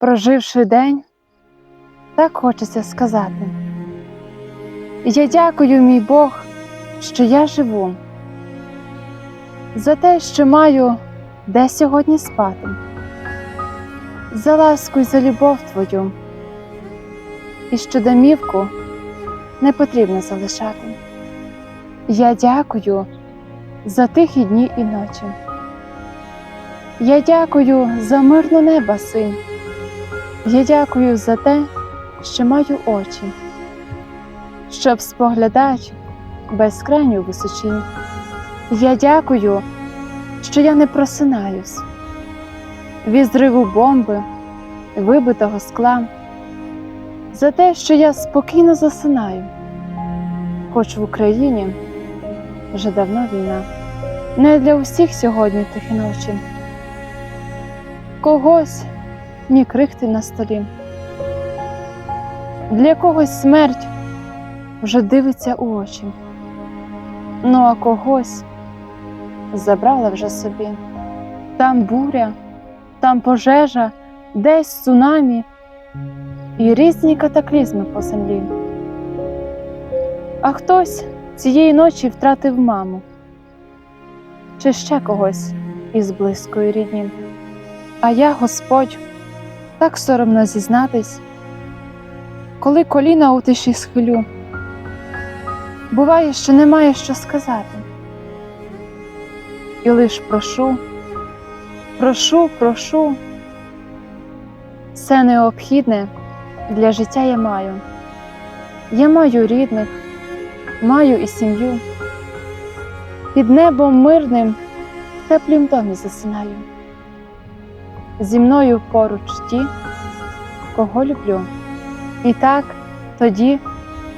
Проживши день, так хочеться сказати. Я дякую, мій Бог, що я живу, за те, що маю де сьогодні спати, за ласку й за любов Твою, і що домівку не потрібно залишати. Я дякую за тихі дні і ночі. Я дякую за мирне небо, син. Я дякую за те, що маю очі, щоб споглядати безкрайню височінь. Я дякую, що я не просинаюсь від зриву бомби, вибитого скла, за те, що я спокійно засинаю, хоч в Україні вже давно війна. Не для усіх сьогодні тихі ночі. Когось ні крихти на столі. Для когось смерть вже дивиться у очі, ну а когось забрала вже собі. Там буря, там пожежа, десь цунамі і різні катаклізми по землі. А хтось цієї ночі втратив маму чи ще когось із близької рідні. А я, Господь, так соромно зізнатись, коли коліна у тиші схилю. Буває, що немає що сказати. І лиш прошу, прошу, прошу, все необхідне для життя я маю. Я маю рідних, маю і сім'ю. Під небом мирним в теплім домі засинаю. Зі мною поруч ті, кого люблю. І так тоді,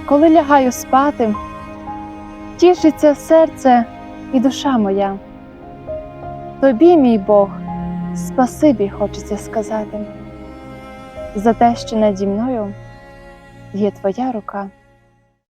коли лягаю спати, тішиться серце і душа моя. Тобі, мій Бог, спасибі хочеться сказати за те, що наді мною є твоя рука.